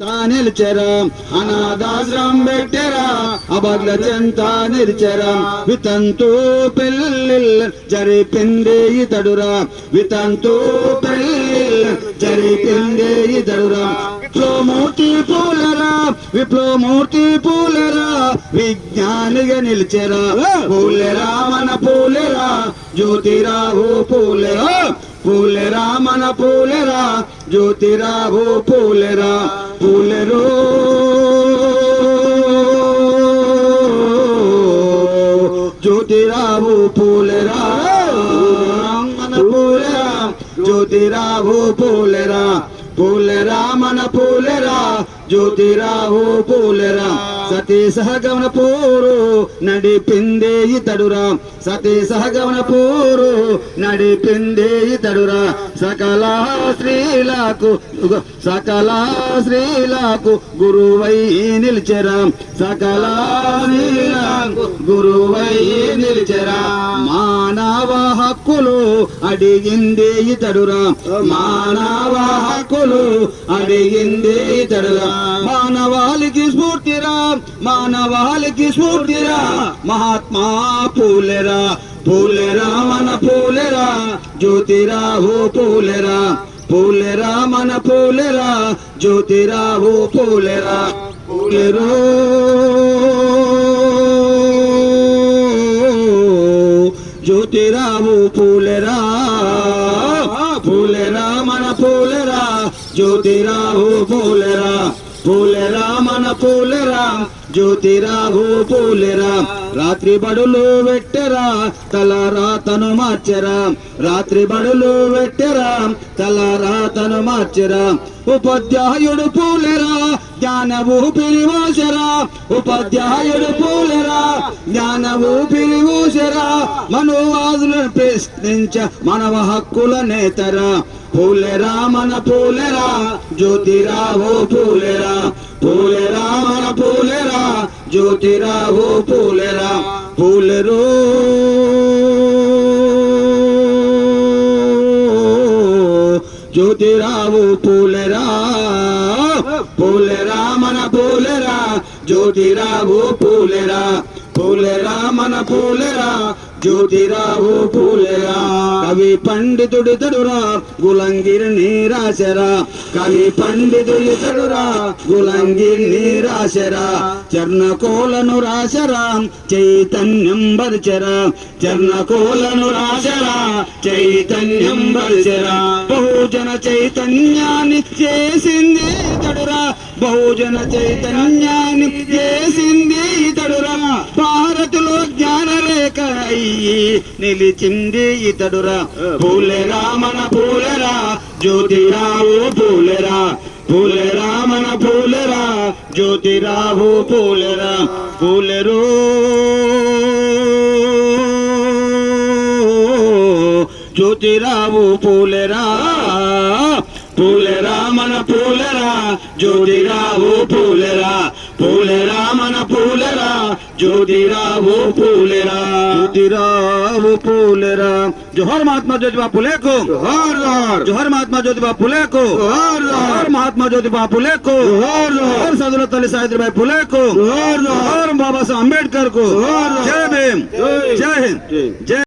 నిలిచరా అనాథాశ్రం పెట్టరా అబగ్ల చెంత నిలిచరా. వితంతు పెళ్ళిళ్ళ జరిపిందే ఇతడురా వితంతు పెళ్ళిళ్ళ జరిపిందే ఇతడురా. విప్లవమూర్తి పూలరా విప్లవమూర్తి పూలరా విజ్ఞానిగా నిలిచరా. పూలెరా మన పూలెరా జ్యోతిరావు పూలెరా. పూలెరా మన పూలెరా జ్యోతిరా ఓ పూలెరా పూలెరో. జ్యోతిరా ఓ పూలెరా మన పూలెరా జ్యోతిరా ఓ పూలెరా పూలెరా మన పూలెరా జ్యోతిరావు పూలరా సతీ సహగమన పూరు నడిపిందే ఇతడురా. సతీ సహగమన పూరు నడిపిందే ఇతడురా. సకల స్త్రీలకు సకల స్త్రీలకు గురువై నిలిచెరా. సకల స్త్రీలకు గురువై నిలిచెరా. మానవ హక్కులు అడిగిందే ఇతడురా. మానవ హక్కులు అడిగిందే ఇతడురా. మానవాళికి స్ఫూర్తిరా మానవాళికి స్ఫూర్తిరా మహాత్మా పూలెరా పూలెరా మన పూలెరా జ్యోతిరా ఓ పూలెరా పూలెరా మన పూలెరా జ్యోతిరా ఓ పూలెరా. పూలెరో. జ్యోతిరావు పూలెరా పూలెరా మన పూలెరా జ్యోతిరావు పూలెరా. పూలెరా మన పూలెరా జ్యోతిరాహు పూలెరా రాత్రి బడులు వెట్టెరా తల రాతను మార్చెరా. రాత్రి బడులు వెట్టెరా తల రాతను మార్చెరా. ఉపాధ్యాయుడు పూలెరా జ్ఞానవు పిలివోసరా ఉపాధ్యాయుడు పూలెరా జ్ఞానవు పిలివోసరా మోసరా మనోవాదులను ప్రశ్నించ మనవ హక్కుల నేతరా పూలెరా మన పూలెరా జ్యోతిరావు పూలెరా పూలెరా మన పూలెరా. జ్యోతిరావు పూలెరా పూలెరు. జ్యోతిరావు పూలెరా పూలెరా మన పూలెరా. జ్యోతిరావు పూలెరా. పూలెరా మన పూలెరా జ్యోతిరావు పూలెరా. కవి పండితుడి తడురా గులంగిరిని రాశరా. కవి పండితుడి తడురా గులంగిరిని రాశరా. చర్ణకోలను రాశరా చైతన్యం బరిచరా చర్ణకోలను రాశరా చైతన్యం బరిచరా బహుజన చైతన్యాన్ని చేసింది తడురా. బహుజన చైతన్యాన్ని చే అయ్యి నిలిచింది ఇతడురా. పూలెరా మన పూలెరా జ్యోతిరావు పూలెరా. పూలెరా మన పూలెరా జ్యోతిరావు పూలెరా. పూలెరు జ్యోతిరావు పూలెరా. పూలెరా మన పూలెరా జ్యోతిరావు పూలెరా. పూలెరా మన పూలెరా जोहर महात्मा ज्योतिबा फुले को। जोहर जोहर जोहर महात्मा ज्योतिबा फुले को। हर महात्मा ज्योतिबा फुले को। हर जोहर सदरत अली साहिब भाई फुले को। हर बाबा साहब अंबेडकर को। जय भीम। जय। हिंद। जय